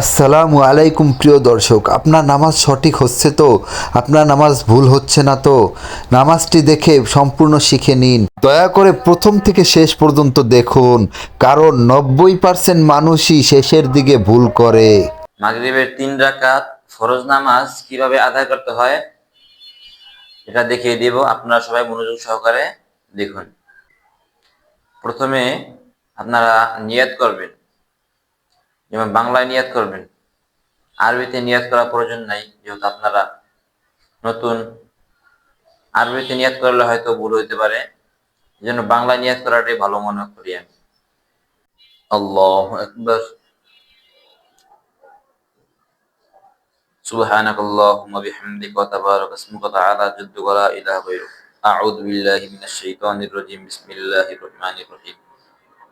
আসসালামু আলাইকুম প্রিয় দর্শক, আপনার নামাজ সঠিক হচ্ছে তো? আপনার নামাজ ভুল হচ্ছে না তো? নামাজটি দেখে সম্পূর্ণ শিখে নিন। দয়া করে প্রথম থেকে শেষ পর্যন্ত দেখুন, কারণ নব্বই পার্সেন্ট মানুষই শেষের দিকে ভুল করে। মাগরিবের তিন রাকাত ফরজ নামাজ কীভাবে আদায় করতে হয়, এটা দেখিয়ে দিব। আপনারা সবাই মনোযোগ সহকারে দেখুন। প্রথমে আপনারা নিয়াত করবেন। যেমন বাংলায় নিয়াত করবেন আরবিতে নিয়াত করার প্রয়োজন নাই যেহেতু আপনারা নতুন আরবিতে নিয়াত করলে হয়তো ভুল হইতে পারে এই জন্য বাংলায় নিয়াত করাটাই ভালো মনে করি আমি আল্লাহ একবার سبحانك اللهم وبحمدك وتبارك اسمك وتعالى جدك ولا إله غيرك أعوذ بالله من الشيطان الرجيم بسم الله الرحمن الرحيم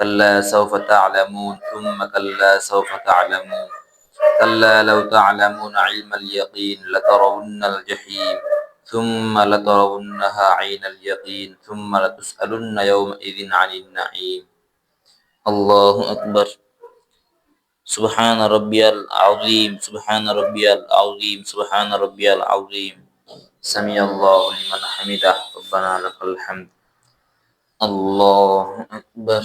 كلا سوف تعلمون ثم كلا سوف تعلمون. كلا لو تعلمون علم اليقين لترون الجحيم ثم لترونها عين اليقين ثم لتسألن يومئذ عن النعيم. الله أكبر. سبحان ربي العظيم سبحان ربي العظيم سبحان ربي العظيم. سمي الله لمن حمده. ربنا لك الحمد. الله أكبر.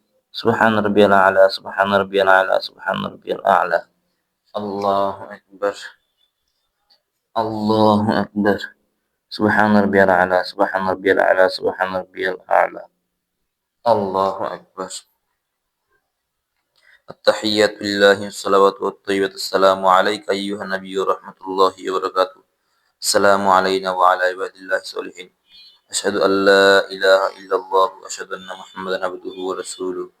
سبحان ربي الأعلى سبحان ربي الأعلى سبحان ربي الأعلى. الله أكبر. الله أكبر. سبحان ربي الأعلى سبحان ربي الأعلى سبحان ربي الأعلى. الله أكبر. التحيات لله الصلوات والطيبة. السلام عليك أيها النبي ورحمة الله وبركاته. السلام علينا وعلى عباد الله الصالحين. أشهد أن لا إله إلا الله وأشهد أن محمدا عبده ورسوله.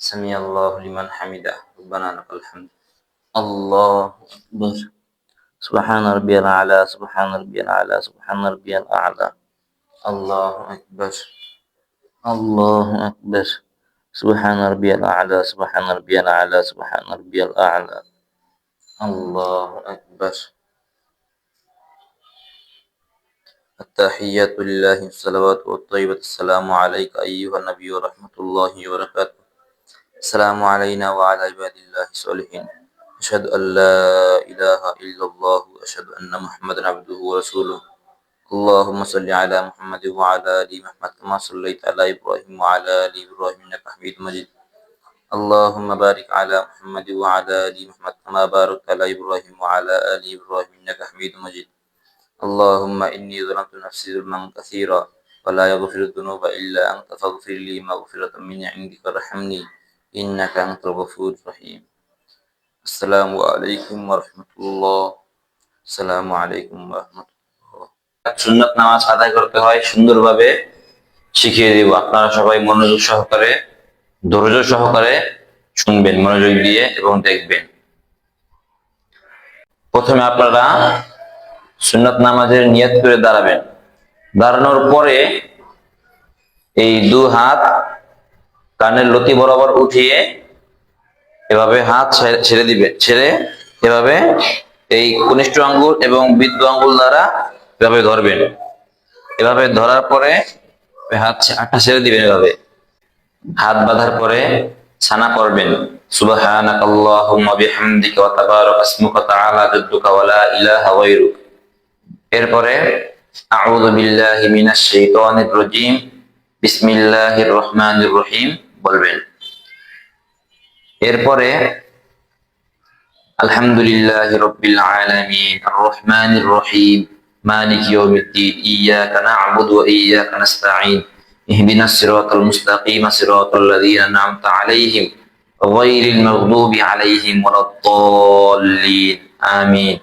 سمي الله لمن حمده ربنا لك الحمد الله أكبر سبحان ربي الأعلى سبحان ربي الأعلى سبحان ربي الأعلى الله أكبر الله أكبر سبحان ربي الأعلى سبحان ربي الأعلى سبحان ربي الأعلى الله أكبر التحيات لله الصلوات والطيبة السلام عليك أيها النبي ورحمة الله وبركاته السلام علينا وعلى عباد الله الصالحين. أشهد أن لا إله إلا الله وأشهد أن محمدا عبده ورسوله. اللهم صل على محمد وعلى آل محمد كما صليت على إبراهيم وعلى آل إبراهيم إنك حميد مجيد. اللهم بارك على محمد وعلى آل محمد كما باركت على إبراهيم وعلى آل إبراهيم إنك حميد مجيد. اللهم إني ظلمت نفسي ظلما كثيرا ولا يغفر الذنوب إلا أنت فاغفر لي مغفرة من عندك ارحمني إنك أنت الغفور الرحيم السلام عليكم ورحمة الله السلام عليكم ورحمة الله সুন্নত নামাজ আদায় করতে হয় সুন্দরভাবে শিখিয়ে দিব আপনারা সবাই মনোযোগ সহকারে ধৈর্য সহকারে শুনবেন মনোযোগ দিয়ে এবং দেখবেন প্রথমে আপনারা সুন্নত নামাজের নিয়ত করে দাঁড়াবেন দাঁড়ানোর পরে এই দু হাত কানের লতি বরাবর উঠিয়ে এভাবে হাত ছেড়ে- দিবে, ছেড়ে এভাবে এই কনিষ্ঠ আঙ্গুল এবং বৃদ্ধ আঙ্গুল দ্বারা এভাবে ধরবেন। এভাবে ধরার পরে হাত হাতটা ছেড়ে দিবেন এভাবে। হাত বাঁধার পরে ছানা গায়রুক। এরপরে আউযু রহিম। বলবেন এরপরে আলহামদুলিল্লাহ রব্বিল আলামিন আর রহমানির রহিম মালিক ইয়াউমিদ্দিন ইয়াকা না'বুদু ওয়া ইয়াকা নাস্তাঈন اهدنا الصراط المستقيم صراط الذين أنعمت عليهم غير المغضوب عليهم ولا الضالين آمين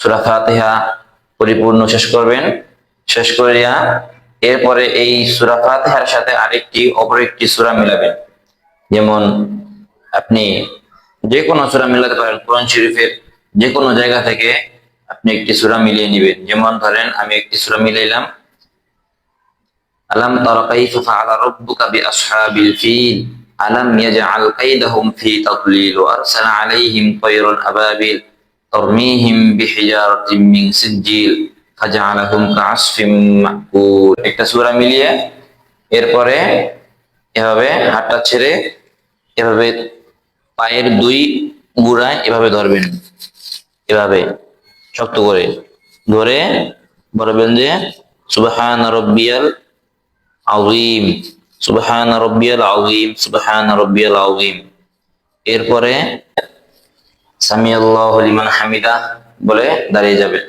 সূরা ফাতিহা পরিপূর্ণ শেষ করবেন শেষ করিয়া এরপরে এই সূরা ফাতিহার সাথে আরেকটি, অপর একটি সূরা মিলাবেন যেমন আপনি যে কোনো সূরা মিলাতে পারেন কোরআন শরীফের যে কোনো জায়গা থেকে আপনি একটি সূরা মিলিয়ে নেবেন। যেমন ধরেন, আমি একটি সূরা মিলাইলাম। আলাম তারা কাইফা ফাআলা রাব্বুকা বিআসহাবিল ফিল। আলাম ইয়াজআল কাইদাহুম ফি তাদলিল ওয়া আরসালা আলাইহিম তায়রান আবাবিল। তরমিহিম বিহিজারাতিন মিন সিজিল ফাজআলাহুম কাআসফিম মাকুল। একটা সূরা মিলিয়ে এরপরে এভাবে হাতটা ছেড়ে এভাবে পায়ের দুই গুড়ায় এভাবে ধরবেন। এভাবে শক্ত করে ধরে বলবেন যে, সুবহান রব্বিয়াল আযীম, সুবহান রব্বিয়াল আযীম, সুবহান রব্বিয়াল আযীম। এরপরে সামি আল্লাহু লিমান হামিদা বলে দাঁড়িয়ে যাবেন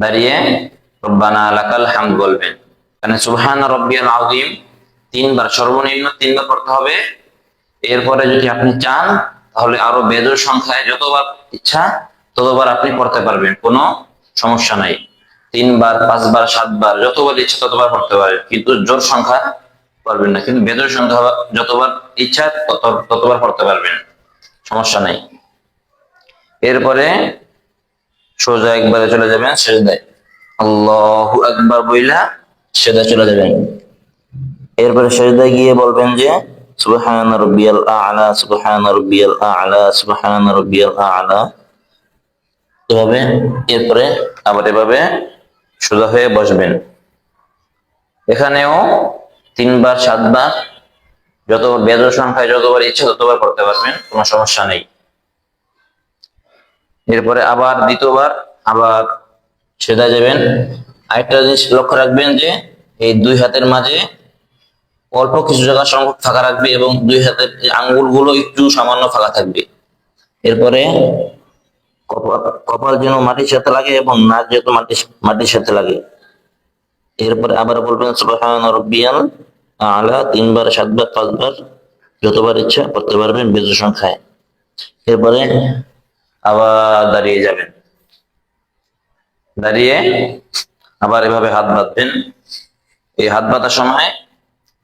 দাঁড়িয়ে রব্বানা লাকাল হামদ বলবেন। মানে সুবহান রব্বিয়াল আযীম, তিনবার সর্বনিম্ন তিনবার পড়তে হবে। এরপরে যদি আপনি চান, তাহলে আরও বেজোর সংখ্যায় যতবার ইচ্ছা, ততবার আপনি পড়তে পারবেন, কোনো সমস্যা নাই। তিনবার, পাঁচবার, সাতবার, যতবার ইচ্ছা ততবার পড়তে পারবেন কিন্তু জোর সংখ্যা পারবেন না, কিন্তু বেজোর সংখ্যা যতবার ইচ্ছা তত- ততবার পড়তে পারবেন, সমস্যা নাই। এরপরে সোজা একবারে চলে যাবেন সেজদায় আল্লাহু একবার বইলা সেজদায় চলে যাবেন এরপরে সেজদায় গিয়ে বলবেন যে, সুবহান রাব্বিয়াল আ'লা, সুবহান রাব্বিয়াল আ'লা, সুবহান রাব্বিয়াল আ'লা। এভাবে এরপরে আবার এভাবে সোজা হয়ে বসবেন। এখানেও তিনবার, সাতবার, যত বেজর সংখ্যায় যতবার ইচ্ছে ততবার করতে পারবেন, কোনো সমস্যা নেই। এরপরে আবার দ্বিতীয়বার আবার সেদা যাবেন আরেকটা জিনিস লক্ষ্য রাখবেন যে এই দুই হাতের মাঝে অল্প কিছু জায়গা সংখ্যক ফাঁকা রাখবে এবং দুই হাতের আঙ্গুলগুলো একটু সামান্য ফাঁকা থাকবে। এরপরে কপাল যেন মাটির সাথে লাগে এবং নাক যেন মাটির মাটির সাথে লাগে। এরপরে আবার বলবেন সুবহান আলা তিনবার, সাতবার, পাঁচবার, যতবার ইচ্ছা করতে পারবেন বেজু সংখ্যায়। এরপরে আবার দাঁড়িয়ে যাবেন। দাঁড়িয়ে আবার এভাবে হাত বাঁধবেন। এই হাত বাঁধার সময়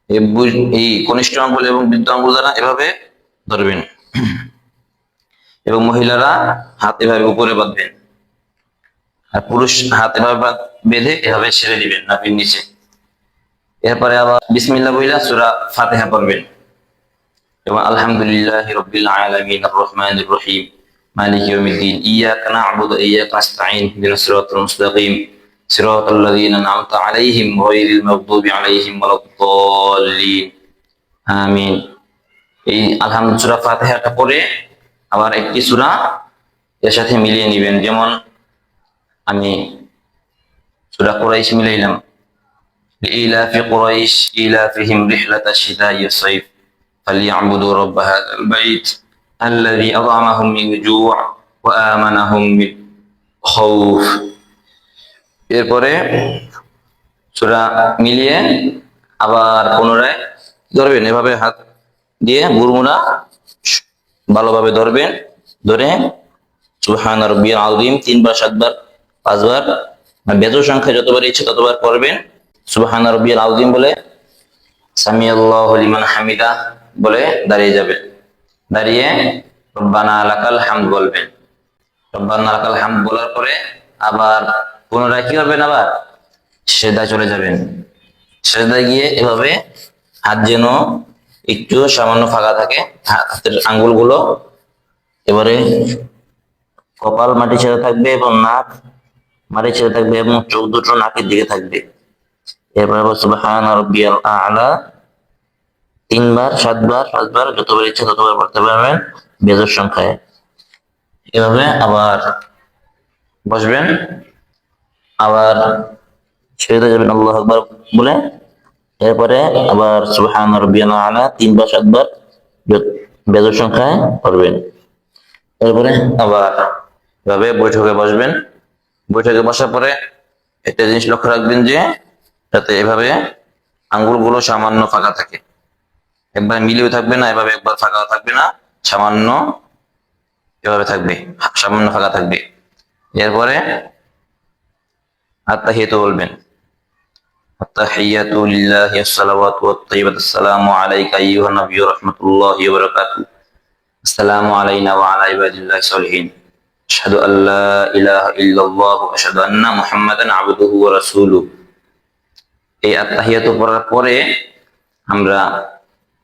এই কনিষ্ঠ আঙ্গুল এবং বৃদ্ধ আঙ্গুল দ্বারা এভাবে ধরবেন। এবং মহিলারা হাত এভাবে উপরে বাঁধবেন। আর পুরুষ হাত এভাবে বাঁধ- এভাবে ছেড়ে দিবেন নাপির নিচে। এরপরে আবার বিসমিল্লাহ বইলা সুরা ফাতেহা পড়বেন। এবং আলহামদুলিল্লাহ রব্বিল আলামিন আর রহমানির রহিম মালিক ইয়াউমিদ্দিন ইয়াকা না'বুদু ওয়া ইয়াকা নাস্তাঈন ইহদিনাস সিরাতাল মুস্তাকিম সিরাতাল লাযীনা আন'আমতা আলাইহিম গায়রিল মাগদুবি আলাইহিম ওয়ালাদ-দাল্লিন আমিন এই আলহামদুলিল্লাহ সূরা ফাতিহাটা পড়ে আবার একটি সূরা এর সাথে মিলিয়ে নেবেন যেমন আমি সূরা কুরাইশ মিলাইলাম لإيلاف قريش إيلافهم رحلة الشتاء والصيف فليعبدوا رب هذا البيت الذي أطعمهم من جوع وآمنهم من خوف এরপরে সূরা মিলিয়ে আবার পুনরায় ধরবেন এভাবে হাত দিয়ে গুরমুনা ভালোভাবে ধরবেন ধরে সুবহান রাব্বিয়াল আযীম তিনবার সাতবার পাঁচবার আর বেজোর সংখ্যা যতবার ইচ্ছে ততবার পড়বেন সুবহান রব্বিয়াল আযীম বলে সামি আল্লাহু লিমান হামিদা বলে দাঁড়িয়ে যাবেন দাঁড়িয়ে রব্বানা লাকাল হামদ বলবেন। রব্বানা লাকাল হামদ বলার পরে আবার পুনরায় কি করবেন আবার? সেদায় চলে যাবেন। সেদায় গিয়ে এভাবে হাত যেন একটু সামান্য ফাঁকা থাকে, হাতের আঙ্গুলগুলো এবারে কপাল মাটি ছেড়ে থাকবে এবং নাক মাটি ছেড়ে থাকবে এবং চোখ দুটো নাকের দিকে থাকবে। এরপর রাব্বিয়াল আ'লা তিনবার, সাতবার, পাঁচবার, যতবার ইচ্ছা ততবার পড়তে পারবেন বেজোর সংখ্যায়। এভাবে আবার বসবেন। আবার ছেড়ে যাবেন আল্লাহ আকবার বলে। এরপরে আবার সুবহান রাব্বিয়াল আ'লা তিনবার, সাতবার বেজোর সংখ্যায় পড়বেন। এরপরে আবার এভাবে বৈঠকে বসবেন। বৈঠকে বসার পরে একটা জিনিস লক্ষ্য রাখবেন যে, যাতে এভাবে আঙ্গুলগুলো সামান্য ফাঁকা থাকে। একবার মিলিয়ে থাকবে না এভাবে একবার ফাঁকা থাকবে না সামান্য এভাবে থাকবে সামান্য ফাঁকা থাকবে এরপরে আত্মাহিয়াত বলবেন التحيات لله الصلوات والطيبات السلام عليك أيها النبي ورحمة الله وبركاته السلام علينا وعلى عباد الله الصالحين أشهد أن لا إله إلا الله وأشهد أن محمدا عبده ورسوله এই আত্মাহিয়াত পড়ার পরে আমরা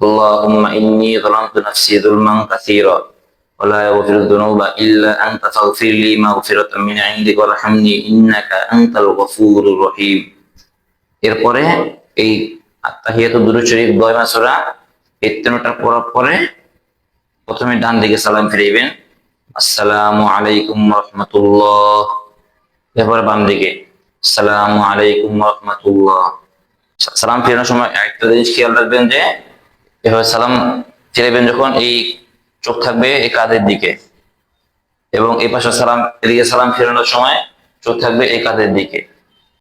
اللهم إني ظلمت نفسي ظلما كثيرا ولا يغفر الذنوب إلا أنت فاغفر لي مغفرة من عندك وارحمني إنك أنت الغفور الرحيم এরপরে এই আত্মাহিয়াতু দুরুদ শরীফ দোয়া মাসুরা এই তিনটা পড়ার পরে প্রথমে ডান দিকে সালাম ফিরাইবেন আসসালামু আলাইকুম রহমতুল্লাহ এরপরে বাম দিকে আসসালামু আলাইকুম রহমতুল্লাহ সালাম ফেরানোর সময় একটা জিনিস খেয়াল রাখবেন যে এভাবে সালাম ফিরাবেন যখন এই চোখ থাকবে এই কাদের দিকে। এবং এই পাশে সালাম, এদিকে সালাম ফেরানোর সময় চোখ থাকবে এই কাদের দিকে।